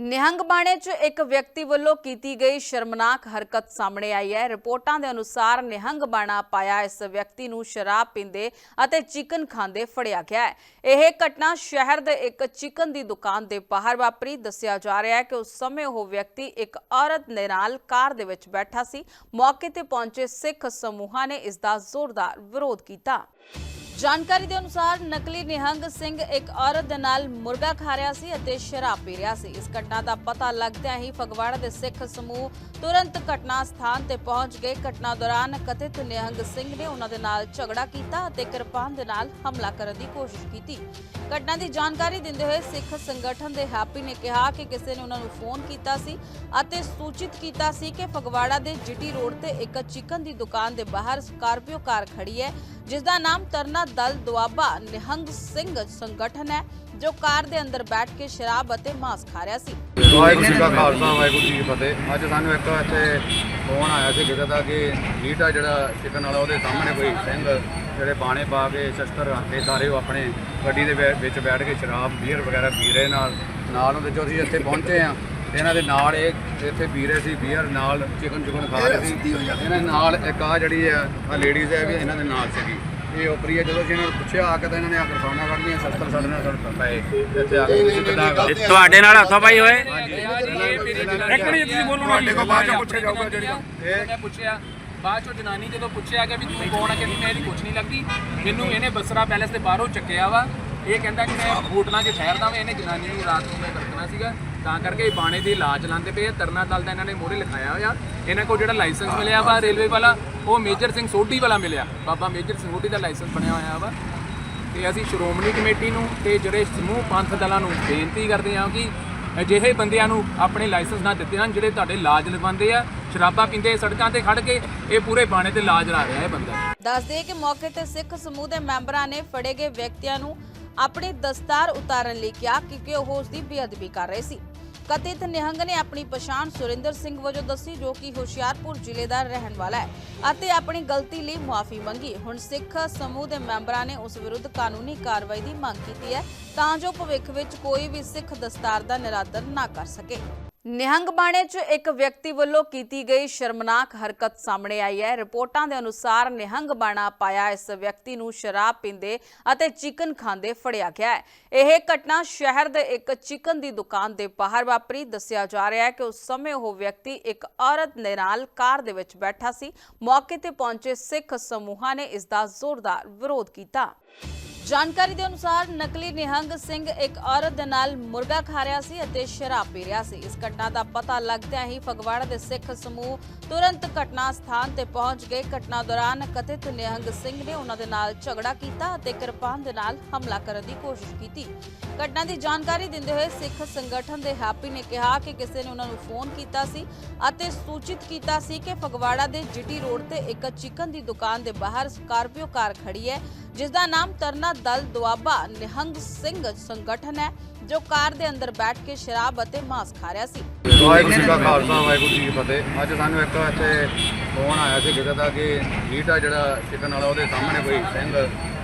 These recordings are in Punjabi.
ਨਿਹੰਗ ਬਾਣੇ 'ਚ ਇੱਕ ਵਿਅਕਤੀ ਵੱਲੋਂ ਕੀਤੀ ਗਈ ਸ਼ਰਮਨਾਕ ਹਰਕਤ ਸਾਹਮਣੇ ਆਈ ਹੈ। ਰਿਪੋਰਟਾਂ ਦੇ ਅਨੁਸਾਰ ਨਿਹੰਗ ਬਾਣਾ ਪਾਇਆ ਇਸ ਵਿਅਕਤੀ ਨੂੰ ਸ਼ਰਾਬ ਪੀਂਦੇ ਅਤੇ ਚਿਕਨ ਖਾਂਦੇ ਫੜਿਆ ਗਿਆ ਹੈ। ਇਹ ਘਟਨਾ ਸ਼ਹਿਰ ਦੇ ਇੱਕ ਚਿਕਨ ਦੀ ਦੁਕਾਨ ਦੇ ਬਾਹਰ ਵਾਪਰੀ। ਦੱਸਿਆ ਜਾ ਰਿਹਾ ਹੈ ਕਿ ਉਸ ਸਮੇਂ ਉਹ ਵਿਅਕਤੀ ਇੱਕ ਔਰਤ ਦੇ ਨਾਲ ਕਾਰ ਦੇ ਵਿੱਚ ਬੈਠਾ ਸੀ। ਮੌਕੇ ਤੇ ਪਹੁੰਚੇ ਸਿੱਖ ਸਮੂਹਾਂ ਨੇ ਇਸ ਦਾ ਜ਼ੋਰਦਾਰ ਵਿਰੋਧ ਕੀਤਾ। ਜਾਣਕਾਰੀ ਦੇ ਅਨੁਸਾਰ ਨਕਲੀ ਨਿਹੰਗ ਸਿੰਘ ਇੱਕ ਔਰਤ ਦੇ ਨਾਲ ਮੁਰਗਾ ਖਾ ਰਿਹਾ ਸੀ ਅਤੇ ਸ਼ਰਾਬ ਪੀ ਰਿਹਾ ਸੀ। ਇਸ ਘਟਨਾ ਦਾ ਪਤਾ ਲੱਗਦਿਆਂ ਹੀ ਫਗਵਾੜਾ ਦੇ ਸਿੱਖ ਸਮੂਹ ਤੁਰੰਤ ਘਟਨਾ ਸਥਾਨ ਤੇ ਪਹੁੰਚ ਗਏ। ਘਟਨਾ ਦੌਰਾਨ ਕਥਿਤ ਨਿਹੰਗ ਸਿੰਘ ਨੇ ਉਹਨਾਂ ਦੇ ਨਾਲ ਝਗੜਾ ਕੀਤਾ ਅਤੇ ਕਿਰਪਾਨ ਦੇ ਨਾਲ ਹਮਲਾ ਕਰਨ ਦੀ ਕੋਸ਼ਿਸ਼ ਕੀਤੀ। ਘਟਨਾ ਦੀ ਜਾਣਕਾਰੀ ਦਿੰਦੇ ਹੋਏ ਸਿੱਖ ਸੰਗਠਨ ਦੇ ਹੈਪੀ ਨੇ ਕਿਹਾ ਕਿ ਕਿਸੇ ਨੇ ਉਹਨਾਂ ਨੂੰ ਫੋਨ ਕੀਤਾ ਸੀ ਅਤੇ ਸੂਚਿਤ ਕੀਤਾ ਸੀ ਕਿ ਫਗਵਾੜਾ ਦੇ ਜੀਟੀ ਰੋਡ ਤੇ ਇੱਕ ਚਿਕਨ ਦੀ ਦੁਕਾਨ ਦੇ ਬਾਹਰ ਸਕਾਰਪੀਓ ਕਾਰ ਖੜੀ ਹੈ। ਜਿਸ ਦਾ ਨਾਮ ਤਰਨਾ ਦਲ ਦੁਆਬਾ ਨਿਹੰਗ ਸਿੰਘ ਸੰਗਠਨ ਹੈ, ਜੋ ਕਾਰ ਦੇ ਅੰਦਰ ਬੈਠ ਕੇ ਸ਼ਰਾਬ ਅਤੇ ਮਾਂਸ ਖਾ ਰਿਹਾ ਸੀ। ਵਾਹਿਗੁਰੂ ਜੀ ਕਾ ਖਾਲਸਾ, ਵਾਹਿਗੁਰੂ ਜੀ ਕੀ ਫਤਿਹ। ਅੱਜ ਸਾਨੂੰ ਇੱਕ ਇੱਥੇ ਫੋਨ ਆਇਆ ਸੀ ਕਿਸੇ ਦਾ ਕਿ ਲੀਟਾ ਜਿਹੜਾ ਚਿਕਨ ਵਾਲਾ ਉਹਦੇ ਸਾਹਮਣੇ ਕੋਈ ਸਿੰਘ ਜਿਹੜੇ ਬਾਣੇ ਪਾ ਕੇ ਸ਼ਸਤਰ ਰੱਖ ਸਾਰੇ ਉਹ ਆਪਣੇ ਗੱਡੀ ਦੇ ਵਿੱਚ ਬੈਠ ਕੇ ਸ਼ਰਾਬ, ਬੀਅਰ ਵਗੈਰਾ ਪੀ ਰਹੇ ਨਾਲ ਨਾਲ ਉਹਦੇ ਜੋ ਅਸੀਂ ਇੱਥੇ ਪਹੁੰਚੇ ਆ ਇਹਨਾਂ ਦੇ ਨਾਲ ਇਹ ਇੱਥੇ ਰਹੇ ਸੀ ਬੀਅਰ ਨਾਲ ਚਿਕਨ ਚਿਕਨ ਖਾ ਰਹੇ ਸੀ। ਇਹਨਾਂ ਦੇ ਨਾਲ ਇੱਕ ਆ ਜਿਹੜੀ ਆ ਆ ਲੇਡੀਜ਼ ਹੈ ਵੀ ਇਹਨਾਂ ਦੇ ਨਾਲ ਸੀਗੀ। ਇਹ ਉਪਰੀ ਹੈ ਜਦੋਂ ਅਸੀਂ ਇਹਨਾਂ ਨੂੰ ਪੁੱਛਿਆ ਆ ਕੇ ਤਾਂ ਇਹਨਾਂ ਨੇ ਆ ਕੇ ਫਾਨਾ ਕੱਢਦੀਆਂ ਸ਼ਸਤਰ ਸਾਡੇ ਨਾਲ ਸਾਡੇ ਪਏ। ਇੱਥੇ ਆ ਕੇ ਤੁਸੀਂ ਕਿੱਦਾਂ ਇਹ ਤੁਹਾਡੇ ਨਾਲ ਹੱਥੋਂ ਪਾਈ ਹੋਏ? ਇੱਕ ਮਿੰਟ ਤੁਸੀਂ ਬੋਲੋ ਤੁਹਾਡੇ ਕੋਲ ਬਾਅਦ ਚ ਪੁੱਛਿਆ ਜਾਊਗਾ ਜਿਹੜੀ ਇਹ ਮੈਂ ਪੁੱਛਿਆ ਬਾਅਦ ਚੋਂ ਜਨਾਨੀ ਜਦੋਂ ਪੁੱਛਿਆ ਕਿ ਵੀ ਤੂੰ ਕੌਣ ਹੈ ਕਿ ਮੈਂ ਇਹਦੀ ਕੁਛ ਨਹੀਂ ਲੱਗਦੀ। ਮੈਨੂੰ ਇਹਨੇ ਬਸਰਾ ਪੈਲੇਸ ਦੇ ਬਾਹਰੋਂ ਚੱਕਿਆ ਵਾ। ਇਹ ਕਹਿੰਦਾ ਕਿ ਮੈਂ ਹੋਟਲਾਂ 'ਚ ਠਹਿਰਦਾ ਵਾਂ, ਇਹਨੇ ਜਨਾਨੀ ਨੂੰ ਰਾਤ ਨੂੰ ਮੈਂ ਵਰਤਣਾ ਸੀਗਾ। ਤਾਂ ਕਰਕੇ ਇਹ ਬਾਣੇ ਦੀ ਲਾਜ ਲਾਉਂਦੇ ਪਏ ਆ। ਤਰਨਾ ਦਲ ਦਾ ਇਹਨਾਂ ਨੇ ਮੋਹਰੇ ਲਿਖਾਇਆ ਹੋਇਆ। ਇਹਨਾਂ ਕੋਲ ਜਿਹੜਾ ਲਾਇਸੈਂਸ ਮਿਲਿਆ ਵਾ, ਰੇਲਵੇ ਵਾਲਾ, ਉਹ ਮੇਜਰ ਸਿੰਘ ਸੋਢੀ ਵਾਲਾ ਮਿਲਿਆ। ਬਾਬਾ ਮੇਜਰ ਸਿੰਘ ਸੋਢੀ ਦਾ ਲਾਇਸੈਂਸ ਬਣਿਆ ਹੋਇਆ ਵਾ। ਤੇ ਅਸੀਂ ਸ਼੍ਰੋਮਣੀ ਕਮੇਟੀ ਨੂੰ ਤੇ ਜਿਹੜੇ ਸਮੂਹ ਪੰਥ ਦਲਾਂ ਨੂੰ ਬੇਨਤੀ ਕਰਦੇ ਹਾਂ ਕਿ ਅਜਿਹੇ ਬੰਦਿਆਂ ਨੂੰ ਆਪਣੇ ਲਾਇਸੈਂਸ ਨਾ ਦਿੱਤੇ ਹਨ ਜਿਹੜੇ ਤੁਹਾਡੇ ਲਾਜ ਲਵਾਉਂਦੇ ਆ, ਸ਼ਰਾਬਾਂ ਪੀਂਦੇ ਸੜਕਾਂ ਤੇ ਖੜ ਕੇ ਇਹ ਪੂਰੇ ਬਾਣੇ ਤੇ ਲਾਜ ਲਾ ਰਿਹਾ ਇਹ ਬੰਦਾ। ਦੱਸਦੇ ਕਿ ਮੌਕੇ ਤੇ ਸਿੱਖ ਸਮੂਹ ਦੇ ਮੈਂਬਰਾਂ ਨੇ ਫੜੇ ਗਏ ਵਿਅਕਤੀਆਂ ਨੂੰ ਆਪਣੀ ਦਸਤਾਰ ਉਤਾਰਨ ਲਈ ਕਿਹਾ ਕਿਉਂਕਿ ਉਹ ਉਸ ਦੀ ਬੇਅਦਬੀ ਕਰ ਰਹੇ ਸੀ। ਕਥਿਤ ਨਿਹੰਗ ਨੇ ਆਪਣੀ ਪਛਾਣ ਸੁਰਿੰਦਰ ਸਿੰਘ ਵਜੋਂ ਦੱਸੀ, ਜੋ ਕਿ ਹੁਸ਼ਿਆਰਪੁਰ ਜ਼ਿਲ੍ਹੇ ਦਾ ਰਹਿਣ ਵਾਲਾ ਹੈ ਅਤੇ ਆਪਣੀ ਗਲਤੀ ਲਈ ਮੁਆਫੀ ਮੰਗੀ। ਹੁਣ ਸਿੱਖ ਸਮੂਹ ਦੇ ਮੈਂਬਰਾਂ ਨੇ ਉਸ ਵਿਰੁੱਧ ਕਾਨੂੰਨੀ ਕਾਰਵਾਈ ਦੀ ਮੰਗ ਕੀਤੀ ਹੈ ਤਾਂ ਜੋ ਭਵਿੱਖ ਵਿੱਚ ਕੋਈ ਵੀ ਸਿੱਖ ਦਸਤਾਰ ਦਾ ਨਿਰਾਦਰ ਨਾ ਕਰ ਸਕੇ। ਨਿਹੰਗ ਬਾਣੇ 'ਚ ਇੱਕ ਵਿਅਕਤੀ ਵੱਲੋਂ ਕੀਤੀ ਗਈ ਸ਼ਰਮਨਾਕ ਹਰਕਤ ਸਾਹਮਣੇ ਆਈ ਹੈ। ਰਿਪੋਰਟਾਂ ਦੇ ਅਨੁਸਾਰ ਨਿਹੰਗ ਬਾਣਾ ਪਾਇਆ ਇਸ ਵਿਅਕਤੀ ਨੂੰ ਸ਼ਰਾਬ ਪੀਂਦੇ ਅਤੇ ਚਿਕਨ ਖਾਂਦੇ ਫੜਿਆ ਗਿਆ ਹੈ। ਇਹ ਘਟਨਾ ਸ਼ਹਿਰ ਦੇ ਇੱਕ ਚਿਕਨ ਦੀ ਦੁਕਾਨ ਦੇ ਬਾਹਰ ਵਾਪਰੀ। ਦੱਸਿਆ ਜਾ ਰਿਹਾ ਹੈ ਕਿ ਉਸ ਸਮੇਂ ਉਹ ਵਿਅਕਤੀ ਇੱਕ ਔਰਤ ਦੇ ਨਾਲ ਕਾਰ ਦੇ ਵਿੱਚ ਬੈਠਾ ਸੀ। ਮੌਕੇ ਤੇ ਪਹੁੰਚੇ ਸਿੱਖ ਸਮੂਹਾਂ ਨੇ ਇਸ ਦਾ ਜ਼ੋਰਦਾਰ ਵਿਰੋਧ ਕੀਤਾ। ਜਾਣਕਾਰੀ ਦੇ ਅਨੁਸਾਰ ਨਕਲੀ ਨਿਹੰਗ ਸਿੰਘ ਇੱਕ ਔਰਤ ਦੇ ਨਾਲ ਮੁਰਗਾ ਖਾ ਰਿਹਾ ਸੀ ਅਤੇ ਸ਼ਰਾਬ ਪੀ ਰਿਹਾ ਸੀ। ਇਸ ਘਟਨਾ ਦਾ ਪਤਾ ਲੱਗਦਿਆਂ ਹੀ ਫਗਵਾੜਾ ਦੇ ਸਿੱਖ ਸਮੂਹ ਤੁਰੰਤ ਘਟਨਾ ਸਥਾਨ ਤੇ ਪਹੁੰਚ ਗਏ। ਘਟਨਾ ਦੌਰਾਨ ਕਥਿਤ ਨਿਹੰਗ ਸਿੰਘ ਨੇ ਉਹਨਾਂ ਦੇ ਨਾਲ ਝਗੜਾ ਕੀਤਾ ਅਤੇ ਕਿਰਪਾਨ ਦੇ ਨਾਲ ਹਮਲਾ ਕਰਨ ਦੀ ਕੋਸ਼ਿਸ਼ ਕੀਤੀ। ਘਟਨਾ ਦੀ ਜਾਣਕਾਰੀ ਦਿੰਦੇ ਹੋਏ ਸਿੱਖ ਸੰਗਠਨ ਦੇ ਹੈਪੀ ਨੇ ਕਿਹਾ ਕਿ ਕਿਸੇ ਨੇ ਉਹਨਾਂ ਨੂੰ ਫੋਨ ਕੀਤਾ ਸੀ ਅਤੇ ਸੂਚਿਤ ਕੀਤਾ ਸੀ ਕਿ ਫਗਵਾੜਾ ਦੇ ਜਿਟੀ ਰੋਡ ਤੇ ਇੱਕ ਚਿਕਨ ਦੀ ਦੁਕਾਨ ਦੇ ਬਾਹਰ ਸਕਾਰਪੀਓ ਕਾਰ ਖੜੀ ਹੈ। ਜਿਸ ਦਾ ਨਾਮ ਤਰਨਾ ਦਲ ਦੁਆਬਾ ਨਿਹੰਗ ਸਿੰਘ ਸੰਗਠਨ ਹੈ, ਜੋ ਕਾਰ ਦੇ ਅੰਦਰ ਬੈਠ ਕੇ ਸ਼ਰਾਬ ਅਤੇ ਮਾਂਸ ਖਾ ਰਿਹਾ ਸੀ। ਵਾਹਿਗੁਰੂ ਜੀ ਕਾ ਖਾਲਸਾ, ਵਾਹਿਗੁਰੂ ਜੀ ਕੀ ਫਤਿਹ। ਅੱਜ ਸਾਨੂੰ ਇੱਕ ਇੱਥੇ ਫੋਨ ਆਇਆ ਸੀ ਕਿਸੇ ਦਾ ਕਿ ਲੀਟਾ ਜਿਹੜਾ ਚਿਕਨ ਵਾਲਾ ਉਹਦੇ ਸਾਹਮਣੇ ਕੋਈ ਸਿੰਘ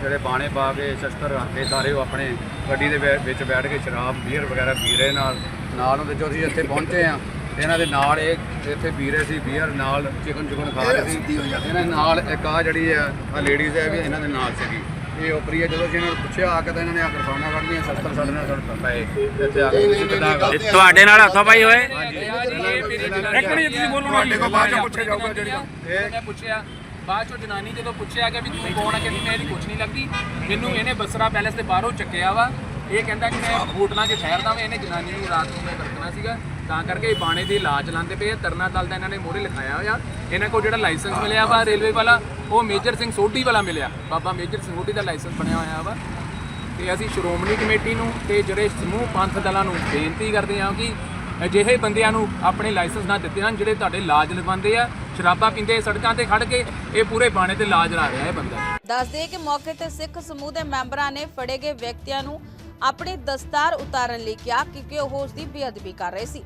ਜਿਹੜੇ ਬਾਣੇ ਪਾ ਕੇ ਸ਼ਸਤਰ ਰੱਖ ਸਾਰੇ ਉਹ ਆਪਣੇ ਗੱਡੀ ਦੇ ਵਿੱਚ ਬੈਠ ਕੇ ਸ਼ਰਾਬ, ਬੀਅਰ ਵਗੈਰਾ ਪੀ ਰਹੇ ਨਾਲ ਨਾਲ ਉਹਦੇ ਜੋ ਅਸੀਂ ਇੱਥੇ ਪਹੁੰਚੇ ਆ। ਇਹਨਾਂ ਦੇ ਨਾਲ ਇਹ ਇੱਥੇ ਰਹੇ ਸੀ ਬੀਅਰ ਨਾਲ ਚਿਕਨ ਚਿਕਨ ਖਾ ਰਹੇ ਸੀ। ਇਹਨਾਂ ਦੇ ਨਾਲ ਇੱਕ ਆ ਜਿਹੜੀ ਆ ਆ ਲੇਡੀਜ਼ ਹੈ ਵੀ ਇਹਨਾਂ ਦੇ ਨਾਲ ਸੀਗੀ। ਇਹ ਉਪਰੀ ਹੈ ਜਦੋਂ ਅਸੀਂ ਇਹਨਾਂ ਨੂੰ ਪੁੱਛਿਆ ਆ ਕੇ ਤਾਂ ਇਹਨਾਂ ਨੇ ਆ ਕੇ ਫਾਨਾ ਕੱਢਦੀਆਂ ਸ਼ਸਤਰ ਸਾਡੇ ਨਾਲ ਸਾਡੇ ਪਏ। ਇੱਥੇ ਆ ਕੇ ਤੁਸੀਂ ਕਿੱਦਾਂ ਕਰ ਇਹ ਤੁਹਾਡੇ ਨਾਲ ਹੱਥੋਂ ਪਾਈ ਹੋਏ? ਇੱਕ ਮਿੰਟ ਤੁਸੀਂ ਬੋਲੋ ਤੁਹਾਡੇ ਕੋਲ ਬਾਅਦ ਚ ਪੁੱਛਿਆ ਜਾਊਗਾ ਜਿਹੜੀ ਇਹ ਪੁੱਛਿਆ ਬਾਅਦ ਚੋਂ ਜਨਾਨੀ ਜਦੋਂ ਪੁੱਛਿਆ ਕਿ ਵੀ ਤੂੰ ਕੌਣ ਹੈ ਕਿ ਮੈਂ ਇਹਦੀ ਕੁਛ ਨਹੀਂ ਲੱਗਦੀ। ਮੈਨੂੰ ਇਹਨੇ ਬਸਰਾ ਪੈਲੇਸ ਦੇ ਬਾਹਰੋਂ ਚੱਕਿਆ ਵਾ। ਇਹ ਕਹਿੰਦਾ ਕਿ ਮੈਂ ਹੋਟਲਾਂ 'ਚ ਠਹਿਰਦਾ ਵਾਂ ਇਹਨੇ ਜਨਾਨੀ ਨੂੰ ਰਾਤ ਨੂੰ ਮੈਂ ਸੀਗਾ, ਤਾਂ ਕਰਕੇ ਇਹ ਬਾਣੇ ਦੀ ਲਾਜ ਲਾਉਂਦੇ ਪਏ ਆ। ਤਰਨਾ ਦਲ ਦਾ ਇਹਨਾਂ ਨੇ ਮੋਹਰੇ ਲਿਖਾਇਆ ਹੋਇਆ। ਇਹਨਾਂ ਕੋਲ ਜਿਹੜਾ ਲਾਇਸੈਂਸ ਮਿਲਿਆ ਵਾ, ਰੇਲਵੇ ਵਾਲਾ, ਉਹ ਮੇਜਰ ਸਿੰਘ ਸੋਢੀ ਵਾਲਾ ਮਿਲਿਆ। ਬਾਬਾ ਮੇਜਰ ਸਿੰਘ ਸੋਢੀ ਦਾ ਲਾਇਸੈਂਸ ਬਣਿਆ ਹੋਇਆ ਵਾ। ਤੇ ਅਸੀਂ ਸ਼੍ਰੋਮਣੀ ਕਮੇਟੀ ਨੂੰ ਤੇ ਜਿਹੜੇ ਸਮੂਹ ਪੰਥ ਦਲਾਂ ਨੂੰ ਬੇਨਤੀ ਕਰਦੇ ਹਾਂ ਕਿ ਅਜਿਹੇ ਬੰਦਿਆਂ ਨੂੰ ਆਪਣੇ ਲਾਇਸੈਂਸ ਨਾ ਦਿੱਤੇ ਹਨ ਜਿਹੜੇ ਤੁਹਾਡੇ ਲਾਜ ਲਵਾਉਂਦੇ ਆ। ਸ਼ਰਾਬਾਂ ਪੀਂਦੇ ਸੜਕਾਂ ਤੇ ਖੜ ਕੇ ਇਹ ਪੂਰੇ ਬਾਣੇ ਤੇ ਲਾਜ ਲਾ ਰਿਹਾ ਇਹ ਬੰਦਾ। ਦੱਸਦੇ ਕਿ ਮੌਕੇ ਤੇ ਸਿੱਖ ਸਮੂਹ ਦੇ ਮੈਂਬਰਾਂ ਨੇ ਫੜੇ ਗਏ ਵਿਅਕਤੀਆਂ ਨੂੰ ਆਪਣੇ ਦਸਤਾਰ ਉਤਾਰਨ ਲਈ ਕਿਹਾ ਕਿਉਂਕਿ ਉਹ ਉਸ ਦੀ ਬੇਅਦਬੀ ਕਰ ਰਹੇ ਸੀ।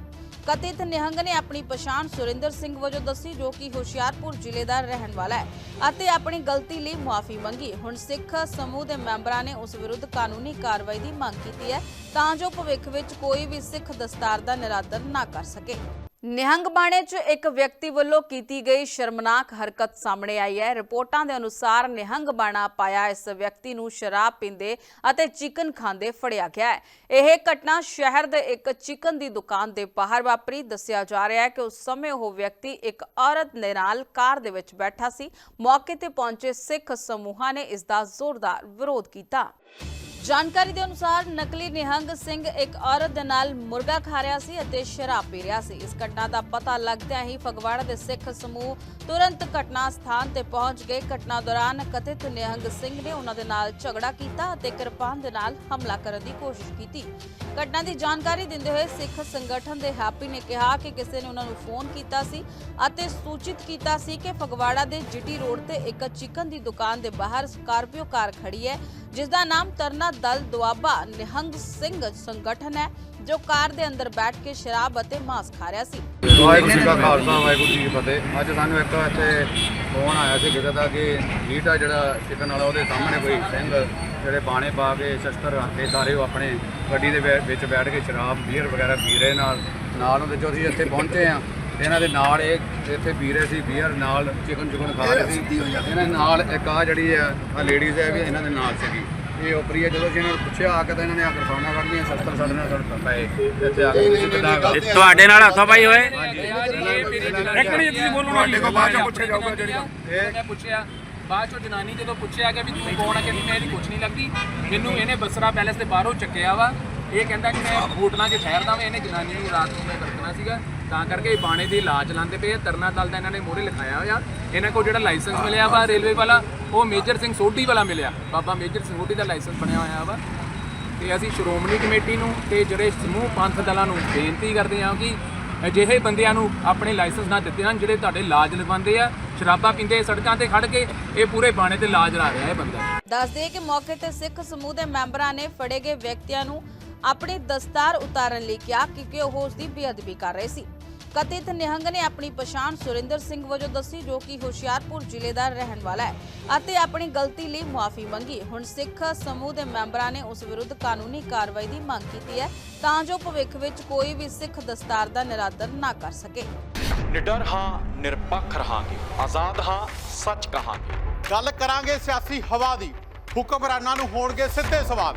ਕਥਿਤ ਨਿਹੰਗ ਨੇ ਆਪਣੀ ਪਛਾਣ ਸੁਰਿੰਦਰ ਸਿੰਘ ਵਜੋਂ ਦੱਸੀ, ਜੋ ਕਿ ਹੁਸ਼ਿਆਰਪੁਰ ਜ਼ਿਲ੍ਹੇ ਦਾ ਰਹਿਣ ਵਾਲਾ ਹੈ ਅਤੇ ਆਪਣੀ ਗਲਤੀ ਲਈ ਮੁਆਫੀ ਮੰਗੀ। ਹੁਣ ਸਿੱਖ ਸਮੂਹ ਦੇ ਮੈਂਬਰਾਂ ਨੇ ਉਸ ਵਿਰੁੱਧ ਕਾਨੂੰਨੀ ਕਾਰਵਾਈ ਦੀ ਮੰਗ ਕੀਤੀ ਹੈ ਤਾਂ ਜੋ ਭਵਿੱਖ ਵਿੱਚ ਕੋਈ ਵੀ ਸਿੱਖ ਦਸਤਾਰ ਦਾ ਨਿਰਾਦਰ ਨਾ ਕਰ ਸਕੇ। ਨਿਹੰਗ ਬਾਣੇ 'ਚ ਇੱਕ ਵਿਅਕਤੀ ਵੱਲੋਂ ਕੀਤੀ ਗਈ ਸ਼ਰਮਨਾਕ ਹਰਕਤ ਸਾਹਮਣੇ ਆਈ ਹੈ। ਰਿਪੋਰਟਾਂ ਦੇ ਅਨੁਸਾਰ ਨਿਹੰਗ ਬਾਣਾ ਪਾਇਆ ਇਸ ਵਿਅਕਤੀ ਨੂੰ ਸ਼ਰਾਬ ਪੀਂਦੇ ਅਤੇ ਚਿਕਨ ਖਾਂਦੇ ਫੜਿਆ ਗਿਆ ਹੈ। ਇਹ ਘਟਨਾ ਸ਼ਹਿਰ ਦੇ ਇੱਕ ਚਿਕਨ ਦੀ ਦੁਕਾਨ ਦੇ ਬਾਹਰ ਵਾਪਰੀ। ਦੱਸਿਆ ਜਾ ਰਿਹਾ ਹੈ ਕਿ ਉਸ ਸਮੇਂ ਉਹ ਵਿਅਕਤੀ ਇੱਕ ਔਰਤ ਦੇ ਨਾਲ ਕਾਰ ਦੇ ਵਿੱਚ ਬੈਠਾ ਸੀ। ਮੌਕੇ ਤੇ ਪਹੁੰਚੇ ਸਿੱਖ ਸਮੂਹਾਂ ਨੇ ਇਸ ਦਾ ਜ਼ੋਰਦਾਰ ਵਿਰੋਧ ਕੀਤਾ। ਜਾਣਕਾਰੀ ਦੇ ਅਨੁਸਾਰ ਨਕਲੀ ਨਿਹੰਗ ਸਿੰਘ ਇੱਕ ਔਰਤ ਦੇ ਨਾਲ ਮੁਰਗਾ ਖਾ ਰਿਹਾ ਸੀ ਅਤੇ ਸ਼ਰਾਬ ਪੀ ਰਿਹਾ ਸੀ। ਇਸ ਘਟਨਾ ਦਾ ਪਤਾ ਲੱਗਦਿਆਂ ਹੀ ਫਗਵਾੜਾ ਦੇ ਸਿੱਖ ਸਮੂਹ ਤੁਰੰਤ ਘਟਨਾ ਸਥਾਨ ਤੇ ਪਹੁੰਚ ਗਏ। ਘਟਨਾ ਦੌਰਾਨ ਕਥਿਤ ਨਿਹੰਗ ਸਿੰਘ ਨੇ ਉਹਨਾਂ ਦੇ ਨਾਲ ਝਗੜਾ ਕੀਤਾ ਅਤੇ ਕਿਰਪਾਨ ਦੇ ਨਾਲ ਹਮਲਾ ਕਰਨ ਦੀ ਕੋਸ਼ਿਸ਼ ਕੀਤੀ। ਘਟਨਾ ਦੀ ਜਾਣਕਾਰੀ ਦਿੰਦੇ ਹੋਏ ਸਿੱਖ ਸੰਗਠਨ ਦੇ ਹੈਪੀ ਨੇ ਕਿਹਾ ਕਿ ਕਿਸੇ ਨੇ ਉਹਨਾਂ ਨੂੰ ਫੋਨ ਕੀਤਾ ਸੀ ਅਤੇ ਸੂਚਿਤ ਕੀਤਾ ਸੀ ਕਿ ਫਗਵਾੜਾ ਦੇ ਜੀਟੀ ਰੋਡ ਤੇ ਇੱਕ ਚਿਕਨ ਦੀ ਦੁਕਾਨ ਦੇ ਬਾਹਰ ਸਕਾਰਪੀਓ ਕਾਰ ਖੜੀ ਹੈ। ਜਿਸ ਦਾ ਨਾਮ ਤਰਨਾ ਦਲ ਦੁਆਬਾ ਨਿਹੰਗ ਸਿੰਘ ਸੰਗਠਨ ਹੈ, ਜੋ ਕਾਰ ਦੇ ਅੰਦਰ ਬੈਠ ਕੇ ਸ਼ਰਾਬ ਅਤੇ ਮਾਂਸ ਖਾ ਰਿਹਾ ਸੀ। ਵਾਹਿਗੁਰੂ ਜੀ ਕਾ ਖਾਲਸਾ, ਵਾਹਿਗੁਰੂ ਜੀ ਕੀ ਫਤਿਹ। ਅੱਜ ਸਾਨੂੰ ਇੱਕ ਇੱਥੇ ਫੋਨ ਆਇਆ ਸੀ ਕਿਸੇ ਦਾ ਕਿ ਨੀਟਾ ਜਿਹੜਾ ਚਿਕਨ ਵਾਲਾ ਉਹਦੇ ਸਾਹਮਣੇ ਕੋਈ ਸਿੰਘ ਜਿਹੜੇ ਬਾਣੇ ਪਾ ਕੇ ਸ਼ਸਤਰ ਰੱਖ ਕੇ ਸਾਰੇ ਉਹ ਆਪਣੇ ਗੱਡੀ ਦੇ ਵਿੱਚ ਬੈਠ ਕੇ ਸ਼ਰਾਬ, ਬੀਅਰ ਵਗੈਰਾ ਪੀ ਰਹੇ ਨਾਲ ਨਾਲ ਉਹਦੇ ਜੋ ਅਸੀਂ ਇੱਥੇ ਪਹੁੰਚੇ ਆ। ਤੇ ਇਹਨਾਂ ਦੇ ਨਾਲ ਇਹ ਇੱਥੇ ਰਹੇ ਸੀ ਬੀਅਰ ਨਾਲ ਚਿਕਨ ਚਿਕਨ ਖਾ ਰਹੇ ਸੀ। ਇਹਨਾਂ ਦੇ ਨਾਲ ਇੱਕ ਆ ਜਿਹੜੀ ਆ ਆ ਲੇਡੀਜ਼ ਹੈ ਵੀ ਇਹਨਾਂ ਦੇ ਨਾਲ ਸੀਗੀ। ਇਹ ਉਪਰੀ ਹੈ ਜਦੋਂ ਅਸੀਂ ਇਹਨਾਂ ਨੂੰ ਪੁੱਛਿਆ ਆ ਕੇ ਤਾਂ ਇਹਨਾਂ ਨੇ ਆ ਕਿਰਪਾਨਾਂ ਕੱਢੀਆਂ ਸ਼ਸਤਰ ਸਾਡੇ ਨਾਲ ਸਾਡੇ ਪਏ। ਇੱਥੇ ਆ ਕੇ ਕਿੱਦਾਂ ਤੁਹਾਡੇ ਨਾਲ ਹੱਥੋਂ ਪਾਈ ਹੋਏ। ਇੱਕ ਮਿੰਟ ਤੁਸੀਂ ਬੋਲੋ ਤੁਹਾਡੇ ਕੋਲ ਬਾਅਦ ਚੋਂ ਪੁੱਛਿਆ ਜਾਊਗਾ ਜਿਹੜੀ ਇਹ ਮੈਂ ਪੁੱਛਿਆ ਬਾਅਦ ਚੋਂ ਜਨਾਨੀ ਜਦੋਂ ਪੁੱਛਿਆ ਕਿ ਵੀ ਤੂੰ ਕੌਣ ਆ ਕਹਿੰਦੀ ਮੈਂ ਇਹਦੀ ਕੁਛ ਨਹੀਂ ਲੱਗਦੀ। ਮੈਨੂੰ ਇਹਨੇ ਬਸਰਾ ਪੈਲੇਸ ਦੇ ਬਾਹਰੋਂ ਚੱਕਿਆ ਵਾ। ਇਹ ਕਹਿੰਦਾ ਕਿ ਮੈਂ ਹੋਟਲਾਂ 'ਚ ਠਹਿਰਦਾ ਵਾਂ, ਇਹਨੇ ਜਨਾਨੀ ਨੂੰ ਰਾਤ ਨੂੰ ਮੈਂ ਵਰਤਣਾ ਸੀਗਾ। ਤਾਂ ਕਰਕੇ ਇਹ ਬਾਣੇ ਦੀ ਲਾਜ ਲਾਉਂਦੇ ਪਏ ਆ। ਤਰਨਾ ਦਲ ਦਾ ਇਹਨਾਂ ਨੇ ਮੋਹਰੇ ਲਿਖਾਇਆ ਹੋਇਆ। ਇਹਨਾਂ ਕੋਲ ਜਿਹੜਾ ਲਾਇਸੈਂਸ ਮਿਲਿਆ ਵਾ ਰੇਲਵੇ ਵਾਲਾ, ਉਹ ਮੇਜਰ ਸਿੰਘ ਸੋਢੀ ਵਾਲਾ ਮਿਲਿਆ। ਬਾਬਾ ਮੇਜਰ ਸਿੰਘ ਸੋਢੀ ਦਾ ਲਾਇਸੈਂਸ ਬਣਿਆ ਹੋਇਆ ਵਾ। ਤੇ ਅਸੀਂ ਸ਼੍ਰੋਮਣੀ ਕਮੇਟੀ ਨੂੰ ਤੇ ਜਿਹੜੇ ਸਮੂਹ ਪੰਥ ਦਲਾਂ ਨੂੰ ਬੇਨਤੀ ਕਰਦੇ ਹਾਂ ਕਿ ਅਜਿਹੇ ਬੰਦਿਆਂ ਨੂੰ ਆਪਣੇ ਲਾਇਸੈਂਸ ਨਾ ਦਿੱਤੇ ਹਨ ਜਿਹੜੇ ਤੁਹਾਡੇ ਲਾਜ ਲਵਾਉਂਦੇ ਆ। ਸ਼ਰਾਬਾਂ ਪੀਂਦੇ ਸੜਕਾਂ ਤੇ ਖੜ ਕੇ ਇਹ ਪੂਰੇ ਬਾਣੇ ਤੇ ਲਾਜ ਲਾ ਰਿਹਾ ਇਹ ਬੰਦਾ। ਦੱਸਦੇ ਕਿ ਮੌਕੇ ਤੇ ਸਿੱਖ ਸਮੂਹ ਦੇ ਮੈਂਬਰਾਂ ਨੇ ਫੜੇ ਗਏ ਵਿਅਕਤੀਆਂ ਨੂੰ ਆਪਣੀ ਦਸਤਾਰ ਉਤਾਰਨ ਲਈ ਕਿਹਾ ਕਿਉਂਕਿ ਉਹ ਉਸ ਦੀ ਬੇਅਦਬੀ ਕਰ ਰਹੇ ਸੀ। ਕਥਿਤ ਨਿਹੰਗ ਨੇ ਆਪਣੀ ਪਛਾਣ ਸੁਰਿੰਦਰ ਸਿੰਘ ਵਜੋਂ ਦੱਸੀ ਜੋ ਕਿ ਹੁਸ਼ਿਆਰਪੁਰ ਜ਼ਿਲ੍ਹੇ ਦਾ ਰਹਿਣ ਵਾਲਾ ਹੈ ਅਤੇ ਆਪਣੀ ਗਲਤੀ ਲਈ ਮੁਆਫੀ ਮੰਗੀ। ਹੁਣ ਸਿੱਖ ਸਮੂਹ ਦੇ ਮੈਂਬਰਾਂ ਨੇ ਉਸ ਵਿਰੁੱਧ ਕਾਨੂੰਨੀ ਕਾਰਵਾਈ ਦੀ ਮੰਗ ਕੀਤੀ ਹੈ ਤਾਂ ਜੋ ਭਵਿੱਖ ਵਿੱਚ ਕੋਈ ਵੀ ਸਿੱਖ ਦਸਤਾਰ ਦਾ ਨਿਰਾਦਰ ਨਾ ਕਰ ਸਕੇ। ਨਿਡਰ ਹਾਂ ਨਿਰਪੱਖ ਰਹਾਂਗੇ। ਆਜ਼ਾਦ ਹਾਂ ਸੱਚ ਕਹਾਂਗੇ। ਗੱਲ ਕਰਾਂਗੇ ਸਿਆਸੀ ਹਵਾ ਦੀ। ਹੁਕਮਰਾਨਾਂ ਨੂੰ ਹੋਣਗੇ ਸਿੱਧੇ ਸਵਾਲ।